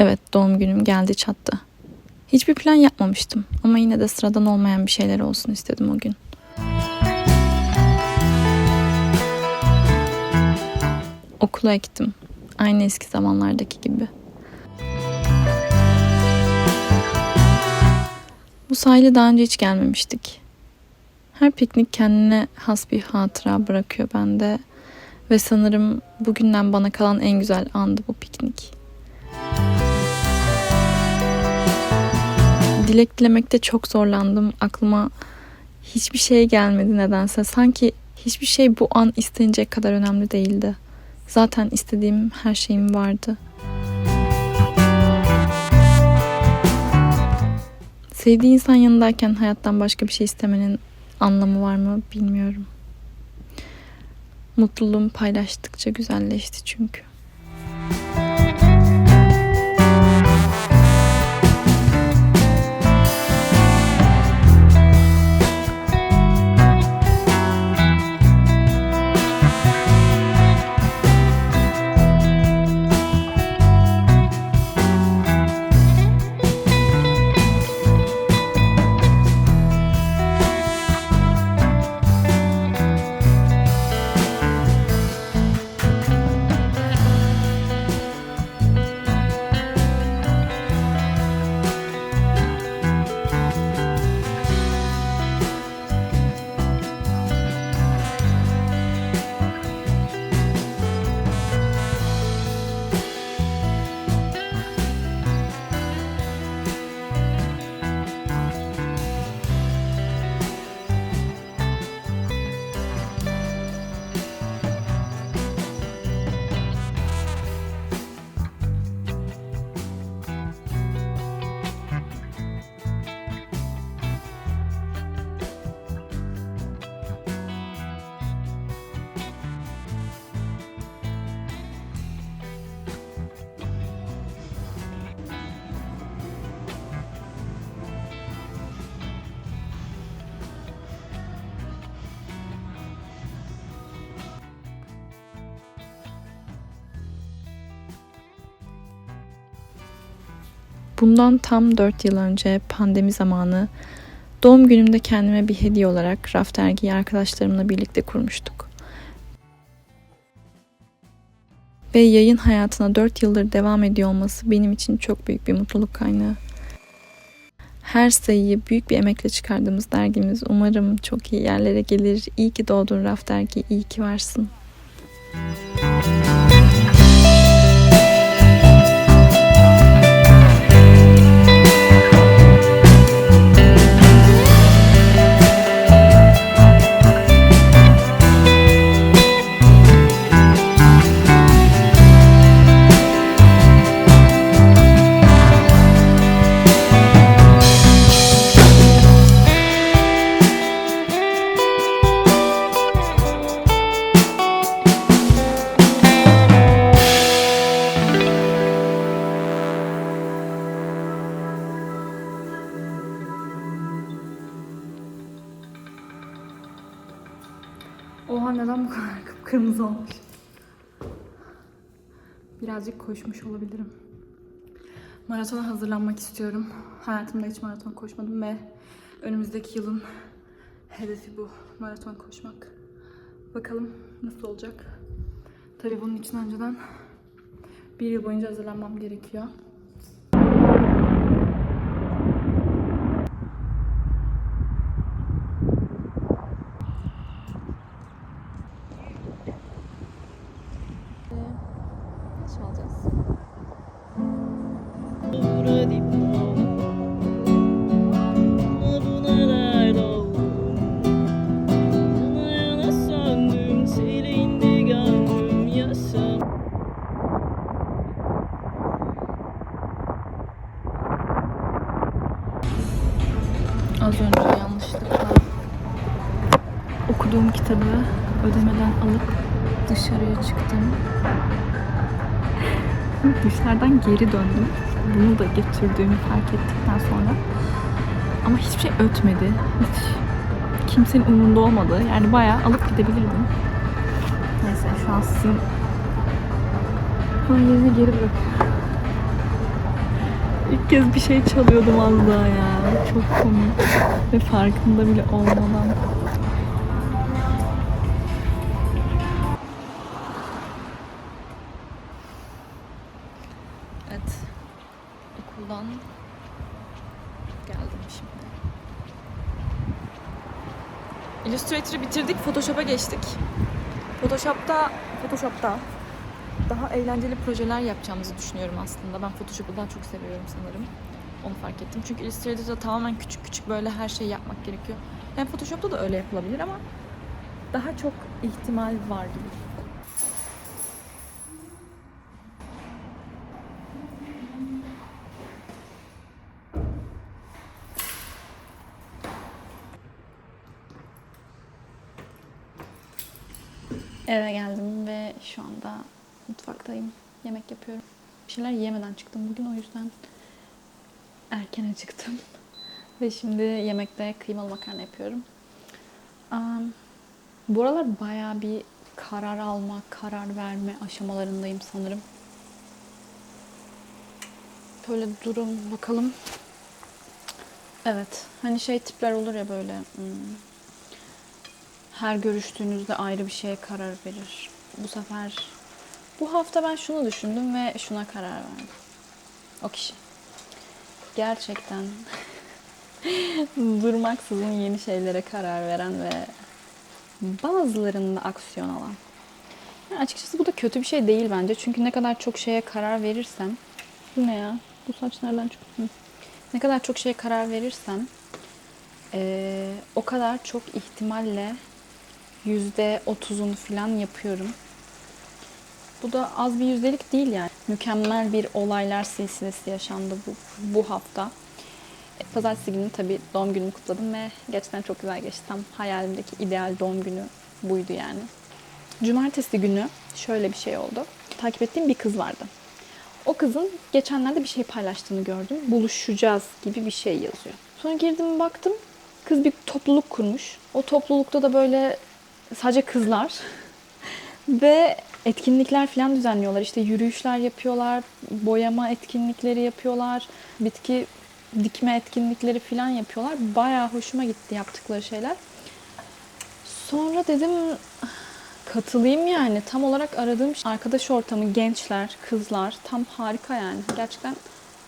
Evet doğum günüm geldi çattı. Hiçbir plan yapmamıştım ama yine de sıradan olmayan bir şeyler olsun istedim o gün. Okula gittim. Aynı eski zamanlardaki gibi. Bu sahile daha önce hiç gelmemiştik. Her piknik kendine has bir hatıra bırakıyor bende ve sanırım bugünden bana kalan en güzel andı bu piknik. Dilek dilemekte çok zorlandım. Aklıma hiçbir şey gelmedi nedense. Sanki hiçbir şey bu an istenecek kadar önemli değildi. Zaten istediğim her şeyim vardı. Sevdiği insan yanındayken hayattan başka bir şey istemenin anlamı var mı bilmiyorum. Mutluluğum paylaştıkça güzelleşti çünkü. Bundan tam 4 yıl önce pandemi zamanı doğum günümde kendime bir hediye olarak Raf dergiyi arkadaşlarımla birlikte kurmuştuk. Ve yayın hayatına 4 yıldır devam ediyor olması benim için çok büyük bir mutluluk kaynağı. Her sayıyı büyük bir emekle çıkardığımız dergimiz umarım çok iyi yerlere gelir. İyi ki doğdun Raf dergi, iyi ki varsın. Oha kıpkırmızı olmuş? Birazcık koşmuş olabilirim. Maratona hazırlanmak istiyorum. Hayatımda hiç maraton koşmadım ve önümüzdeki yılın hedefi bu. Maraton koşmak. Bakalım nasıl olacak. Tabii bunun için önceden bir yıl boyunca hazırlanmam gerekiyor. Nasıl alacağız? Az önce yanlışlıkla okuduğum kitabı ödemeden alıp dışarıya çıktım. Dışarıdan geri döndüm. Bunu da getirdiğimi fark ettikten sonra. Ama hiçbir şey ötmedi. Hiç kimsenin umurunda olmadı. Yani bayağı alıp gidebilirdim. Neyse şu an sizin yerine geri bırak. İlk kez bir şey çalıyordum az daha ya. Çok komik. Ve farkında bile olmadan. Illustrator'ı bitirdik, Photoshop'a geçtik. Photoshop'ta, Photoshop'ta daha eğlenceli projeler yapacağımızı düşünüyorum aslında. Ben Photoshop'u daha çok seviyorum sanırım. Onu fark ettim. Çünkü Illustrator'da tamamen küçük küçük böyle her şeyi yapmak gerekiyor. Hem Photoshop'ta da öyle yapılabilir ama daha çok ihtimal var gibi. Eve geldim ve şu anda mutfaktayım. Yemek yapıyorum. Bir şeyler yemeden çıktım bugün o yüzden erken acıktım. Ve şimdi yemekte kıymalı makarna yapıyorum. Am, bu aralar bayağı bir karar alma, karar verme aşamalarındayım sanırım. Böyle durum bakalım. Evet. Hani şey tipler olur ya böyle hmm, her görüştüğünüzde ayrı bir şeye karar verir. Bu sefer bu hafta ben şunu düşündüm ve şuna karar verdim. O kişi. Gerçekten durmaksızın yeni şeylere karar veren ve bazılarında aksiyon alan. Yani açıkçası bu da kötü bir şey değil bence. Çünkü ne kadar çok şeye karar verirsen bu ne ya? Bu saç nereden çıktı? Ne kadar çok şeye karar verirsen eee, o kadar çok ihtimalle yüzde otuzunu falan yapıyorum. Bu da az bir yüzdelik değil yani. Mükemmel bir olaylar silsilesi yaşandı bu, bu hafta. E, Pazartesi günü tabii doğum günümü kutladım ve gerçekten çok güzel geçti. Tam hayalimdeki ideal doğum günü buydu yani. Cumartesi günü şöyle bir şey oldu. Takip ettiğim bir kız vardı. O kızın geçenlerde bir şey paylaştığını gördüm. Buluşacağız gibi bir şey yazıyor. Sonra girdim baktım. Kız bir topluluk kurmuş. O toplulukta da böyle sadece kızlar ve etkinlikler falan düzenliyorlar. İşte yürüyüşler yapıyorlar, boyama etkinlikleri yapıyorlar, bitki dikme etkinlikleri falan yapıyorlar. Bayağı hoşuma gitti yaptıkları şeyler. Sonra dedim katılayım yani. Tam olarak aradığım arkadaş ortamı, gençler, kızlar tam harika yani. Gerçekten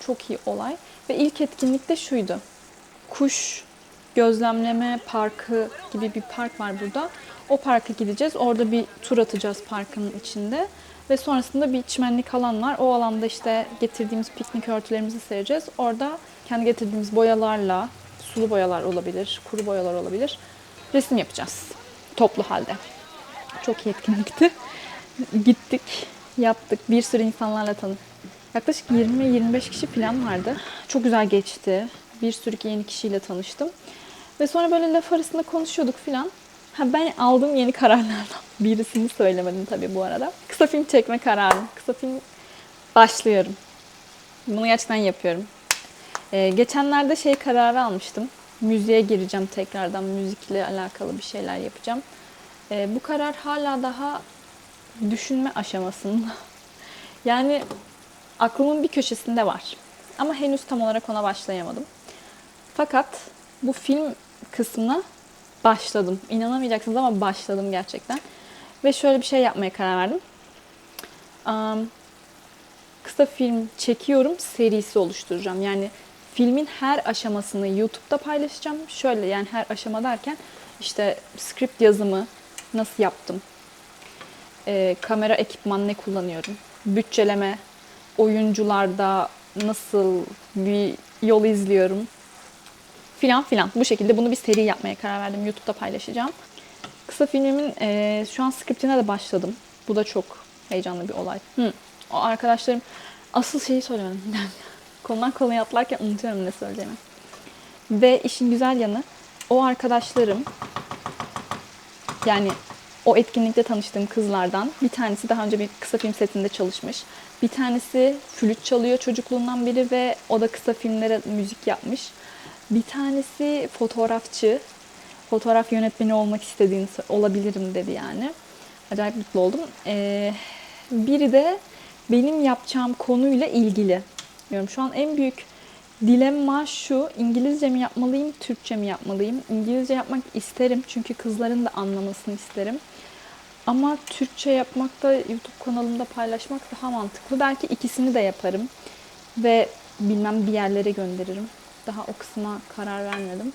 çok iyi olay. Ve ilk etkinlik de şuydu. Kuş gözlemleme parkı gibi bir park var burada. O parka gideceğiz. Orada bir tur atacağız parkın içinde. Ve sonrasında bir çimenlik alan var. O alanda işte getirdiğimiz piknik örtülerimizi sereceğiz. Orada kendi getirdiğimiz boyalarla, sulu boyalar olabilir, kuru boyalar olabilir. Resim yapacağız. Toplu halde. Çok iyi etkinlikti. Gittik, yaptık. Bir sürü insanlarla tanı. Yaklaşık 20-25 kişi falan vardı. Çok güzel geçti. Bir sürü yeni kişiyle tanıştım. Ve sonra böyle laf arasında konuşuyorduk falan. Ha ben aldığım yeni kararlardan birisini söylemedim tabii bu arada. Kısa film çekme kararı. Kısa film başlıyorum. Bunu gerçekten yapıyorum. Ee, geçenlerde şey kararı almıştım. Müziğe gireceğim tekrardan. Müzikle alakalı bir şeyler yapacağım. Ee, bu karar hala daha düşünme aşamasında. Yani aklımın bir köşesinde var. Ama henüz tam olarak ona başlayamadım. Fakat bu film kısmına başladım. İnanamayacaksınız ama başladım gerçekten. Ve şöyle bir şey yapmaya karar verdim. Am, kısa film çekiyorum, serisi oluşturacağım. Yani filmin her aşamasını YouTube'da paylaşacağım. Şöyle yani her aşama derken işte script yazımı nasıl yaptım, Ee, kamera ekipman ne kullanıyorum, bütçeleme, oyuncularda nasıl bir yol izliyorum filan filan. Bu şekilde bunu bir seri yapmaya karar verdim. YouTube'da paylaşacağım. Kısa filmimin e, şu an skriptine de başladım. Bu da çok heyecanlı bir olay. Hı. O arkadaşlarım asıl şeyi söylemedim. Konudan konuya atlarken unutuyorum ne söyleyeceğimi. Ve işin güzel yanı o arkadaşlarım yani o etkinlikte tanıştığım kızlardan bir tanesi daha önce bir kısa film setinde çalışmış. Bir tanesi flüt çalıyor çocukluğundan beri ve o da kısa filmlere müzik yapmış. Bir tanesi fotoğrafçı. Fotoğraf yönetmeni olmak istediğini olabilirim dedi yani. Acayip mutlu oldum. Ee, biri de benim yapacağım konuyla ilgili. Bilmiyorum şu an en büyük Dilemma şu, İngilizce mi yapmalıyım, Türkçe mi yapmalıyım? İngilizce yapmak isterim çünkü kızların da anlamasını isterim. Ama Türkçe yapmak da YouTube kanalımda paylaşmak daha mantıklı. Belki ikisini de yaparım ve bilmem bir yerlere gönderirim. Daha o kısma karar vermedim.